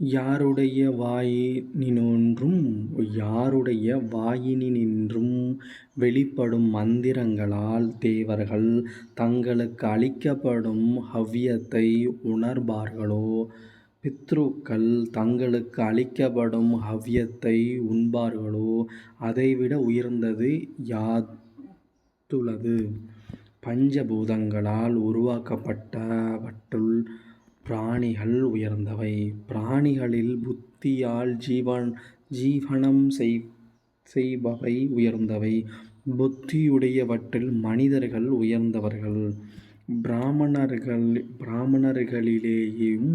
யாருடைய வாயினின்றும் யாருடைய வாயினின்றும் வெளிப்படும் மந்திரங்களால் தேவர்கள் தங்களுக்கு அளிக்கப்படும் ஹவ்யத்தை உணர்பார்களோ பித்ருக்கள் தங்களுக்கு அளிக்கப்படும் ஹவ்யத்தை உண்பார்களோ அதைவிட உயர்ந்தது யாதுளது? பஞ்சபூதங்களால் உருவாக்கப்பட்டவற்றுள் பிராணிகள் உயர்ந்தவை. பிராணிகளில் புத்தியால் ஜீவன் ஜீவனம் செய் செய்பவை உயர்ந்தவை. புத்தியுடையவற்றில் மனிதர்கள் உயர்ந்தவர்கள். பிராமணர்கள் பிராமணர்களிலேயும்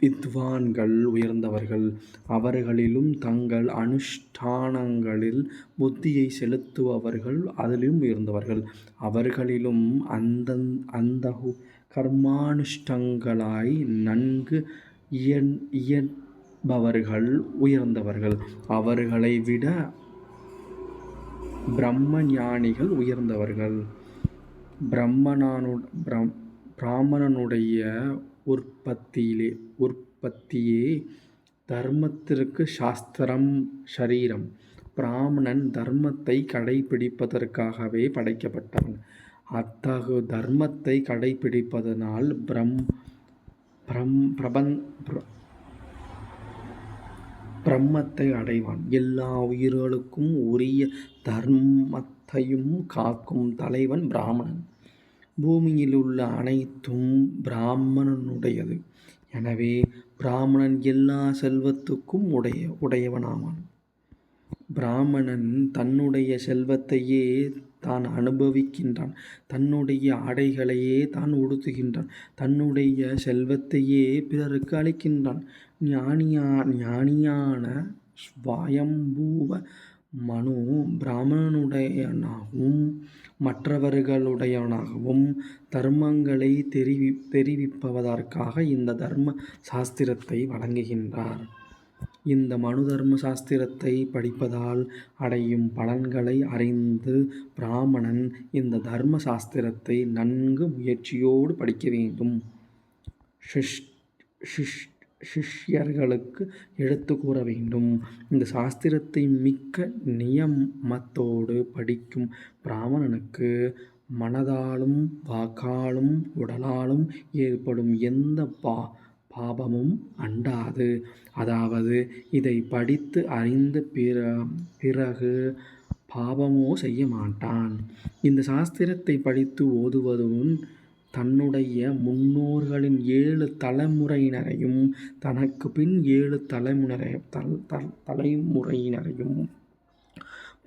வித்வான்கள் உயர்ந்தவர்கள். அவர்களிலும் தங்கள் அனுஷ்டானங்களில் புத்தியை செலுத்துபவர்கள் அதிலும் உயர்ந்தவர்கள். அவர்களிலும் அந்தகு கர்மானுஷ்டங்களாய் நன்கு இயன்பவர்கள் உயர்ந்தவர்கள். அவர்களை விட பிரம்ம ஞானிகள் உயர்ந்தவர்கள். பிராமணனுடைய உற்பத்தியிலே உற்பத்தியே தர்மத்திற்கு சாஸ்திரம் சரீரம். பிராமணன் தர்மத்தை கடைபிடிப்பதற்காகவே படைக்கப்பட்டான். அத்தகு தர்மத்தை கடைப்பிடிப்பதனால் பிரம்மத்தை அடைவான். எல்லா உயிர்களுக்கும் உரிய தர்மத்தையும் காக்கும் தலைவன் பிராமணன். பூமியில் உள்ள அனைத்தும் பிராமணனுடையது. எனவே பிராமணன் எல்லா செல்வத்துக்கும் உடைய உடையவனாவான். பிராமணன் தன்னுடைய செல்வத்தையே தான் அனுபவிக்கின்றான். தன்னுடைய ஆடைகளையே தான் உடுத்துகின்றான். தன்னுடைய செல்வத்தையே பிறருக்கு அளிக்கின்றான். ஞானியான ஸ்வயம்புவ மனு பிராமணனுடையனாகவும் மற்றவர்களுடையவனாகவும் தெரிவி தெரிவிப்பதற்காக இந்த தர்ம சாஸ்திரத்தை வழங்குகின்றார். இந்த மனு தர்ம சாஸ்திரத்தை படிப்பதால் அடையும் பலன்களை அறிந்து பிராமணன் இந்த தர்ம சாஸ்திரத்தை நன்கு முயற்சியோடு படிக்க வேண்டும். சிஷ்யர்களுக்கு எடுத்து கூற வேண்டும். இந்த சாஸ்திரத்தை மிக்க நியமத்தோடு படிக்கும் பிராமணனுக்கு மனதாலும் வாக்காலும் உடலாலும் ஏற்படும் எந்த பா பாபமும் அண்டாது. அதாவது இதை படித்து அறிந்த பிறகு பாபமோ செய்ய மாட்டான். இந்த சாஸ்திரத்தைப் படித்து ஓதுவதும் தன்னுடைய முன்னோர்களின் ஏழு தலைமுறையினரையும் தனக்கு பின் ஏழு தலைமுறையினரையும்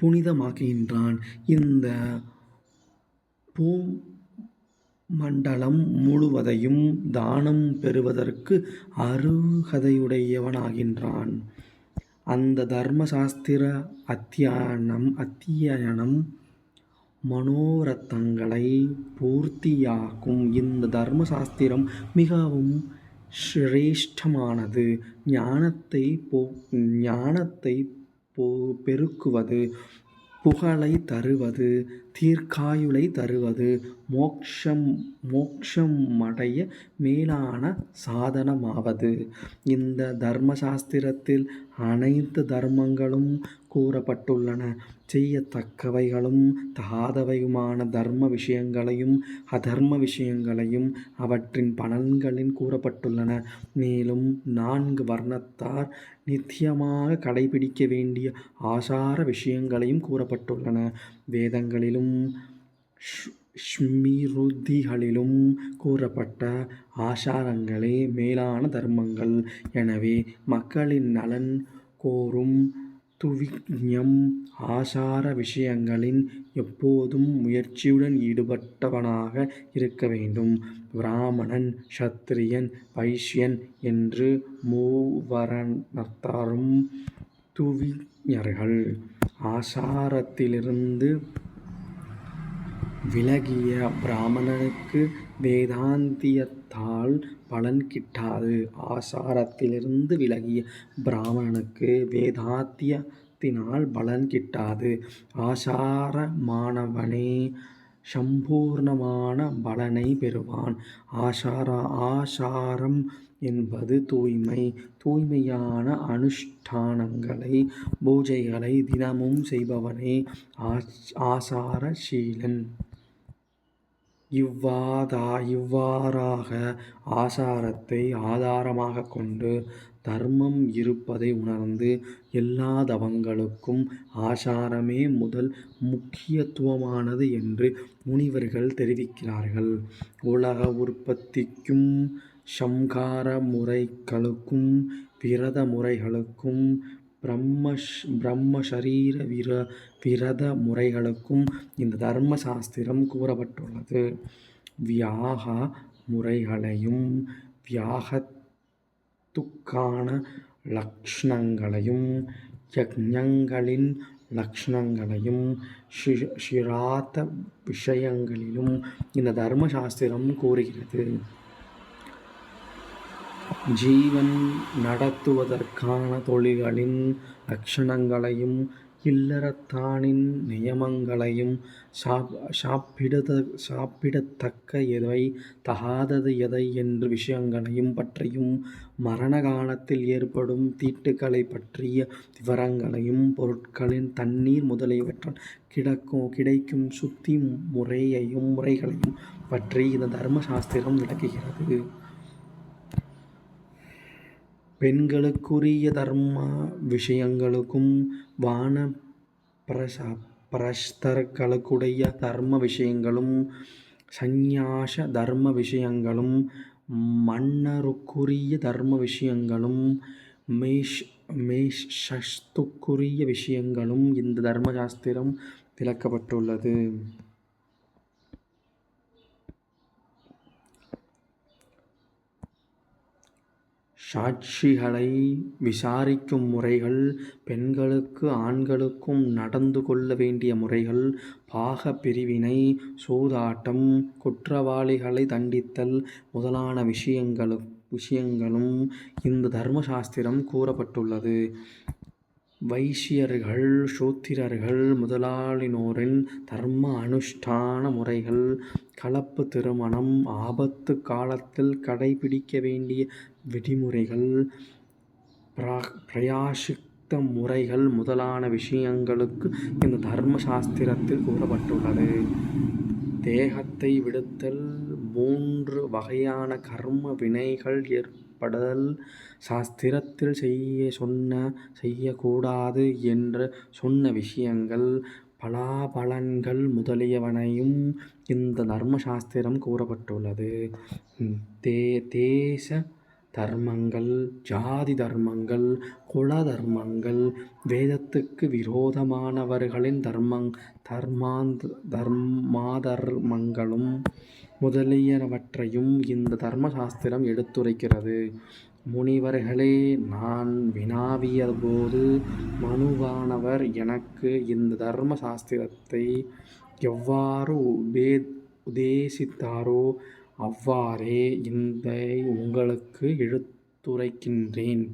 புனிதமாக்குகின்றான். இந்த பூ மண்டலம் முழுவதையும் தானம் பெறுவதற்கு அருகதையுடையவனாகின்றான். அந்த தர்ம சாஸ்திர அத்தியனம் மனோரத்தங்களை பூர்த்தியாக்கும். இந்த தர்ம சாஸ்திரம் மிகவும் சிரேஷ்டமானது. ஞானத்தைப் பெருக்குவது புகழைத் தருவது தீர்க்காயுளை தருவது மோக்ஷமடைய மேலான சாதனமாவது. இந்த தர்ம சாஸ்திரத்தில் அனைத்து தர்மங்களும் கூறப்பட்டுள்ளன. செய்யத்தக்கவைகளும் தாதவையுமான தர்ம விஷயங்களையும் அதர்ம விஷயங்களையும் அவற்றின் பலன்களின் கூறப்பட்டுள்ளன. மேலும் நான்கு வர்ணத்தார் நித்தியமாக கடைப்பிடிக்க வேண்டிய ஆசார விஷயங்களையும் கூறப்பட்டுள்ளன. வேதங்களிலும் ஸ்மிருதிகளிலும் கூறப்பட்ட ஆசாரங்களே மேலான தர்மங்கள். எனவே மக்களின் நலன் கோரும் துவிஞம் ஆசார விஷயங்களின் எப்போதும் முயற்சியுடன் ஈடுபட்டவனாக இருக்க வேண்டும். பிராமணன் க்ஷத்திரியன் வைஷ்யன் என்று மூவரணத்தாரும் துவிஞர்கள் ஆசாரத்திலிருந்து விலகிய பிராமணனுக்கு வேதாந்தியத்தால் பலன் கிட்டாது. ஆசாரத்திலிருந்து விலகிய பிராமணனுக்கு வேதாந்தியத்தினால் பலன் கிட்டாது. ஆசாரமானவனே சம்பூர்ணமான பலனை பெறுவான். ஆசாரம் என்பது தூய்மை. தூய்மையான அனுஷ்டானங்களை பூஜைகளை தினமும் செய்பவனே ஆசார சீலன். இவ்வாறாக ஆசாரத்தை ஆதாரமாக கொண்டு தர்மம் இருப்பதை உணர்ந்து எல்லா தவங்களுக்கும் ஆசாரமே முதல் முக்கியத்துவமானது என்று முனிவர்கள் தெரிவிக்கிறார்கள். உலக உற்பத்திக்கும் ஷங்கார முறைகளுக்கும் விரத முறைகளுக்கும் பிரம்மஷ் பிரம்ம சரீர விர விரத முறைகளுக்கும் இந்த தர்ம சாஸ்திரம் கூறப்பட்டுள்ளது. வியாக முறைகளையும் வியாகத்துக்கான லக்ஷணங்களையும் யக்ஞங்களின் லக்ஷணங்களையும் ஷிராத்த விஷயங்களிலும் இந்த தர்ம சாஸ்திரம் கூறுகிறது. ஜீவன் நடத்துவதற்கான தொழில்களின் லக்ஷணங்களையும் இல்லறத்தானின் நியமங்களையும் சாப்பிடத்தக்க எதை தகாதது எதை என்ற விஷயங்களையும் பற்றியும் மரண காலத்தில் ஏற்படும் தீட்டுக்களைப் பற்றிய விவரங்களையும் பொருட்களின் தண்ணீர் முதலியவற்றால் கிடக்கும் கிடைக்கும் சுத்தி முறையையும் முறைகளையும் பற்றி இந்த தர்ம சாஸ்திரம் விளக்குகிறது. பெண்களுக்குரிய தர்ம விஷயங்களும் வானப்பிரஸ்தர்களுக்குரிய தர்ம விஷயங்களும் சந்நியாச தர்ம விஷயங்களும் மன்னருக்குரிய தர்ம விஷயங்களும் மேஷ் மேஷஸ்துக்குரிய விஷயங்களும் இந்த தர்மசாஸ்திரம் விளக்கப்பட்டுள்ளது. சாட்சிகளை விசாரிக்கும் முறைகள் பெண்களுக்கும் ஆண்களுக்கும் நடந்து கொள்ள வேண்டிய முறைகள் பாக பிரிவினை சூதாட்டம் குற்றவாளிகளை தண்டித்தல் முதலான விஷயங்களும் இந்த தர்ம கூறப்பட்டுள்ளது. வைசியர்கள் சூத்திரர்கள் முதலாளினோரின் தர்ம அனுஷ்டான முறைகள் கலப்பு திருமணம் ஆபத்து காலத்தில் கடைப்பிடிக்க வேண்டிய விதிமுறைகள் பிராயசித்த முறைகள் முதலான விஷயங்களுக்கு இந்த தர்ம சாஸ்திரத்தில் கூறப்பட்டுள்ளது. தேகத்தை விடுத்தல் மூன்று வகையான கர்ம வினைகள் ஏற்படுதல் சாஸ்திரத்தில் செய்ய சொன்ன செய்யக்கூடாது என்று சொன்ன விஷயங்கள் பலாபலன்கள் முதலியவனையும் இந்த தர்ம கூறப்பட்டுள்ளது கூறப்பட்டுள்ளது. தேச தர்மங்கள் ஜாதி தர்மங்கள் குல தர்மங்கள் வேதத்துக்கு விரோதமானவர்களின் தர்மங் தர்மாந்த தர்மாதர்மங்களும் முதலியனவற்றையும் இந்த தர்ம சாஸ்திரம் எடுத்துரைக்கிறது. முனிவர்களே நான் வினாவிய போது மனுவானவர் எனக்கு இந்த தர்ம சாஸ்திரத்தை எவ்வாறு உபே உதேசித்தாரோ அவ்வாறே இந்த உங்களுக்கு எடுத்துரைக்கின்றேன்.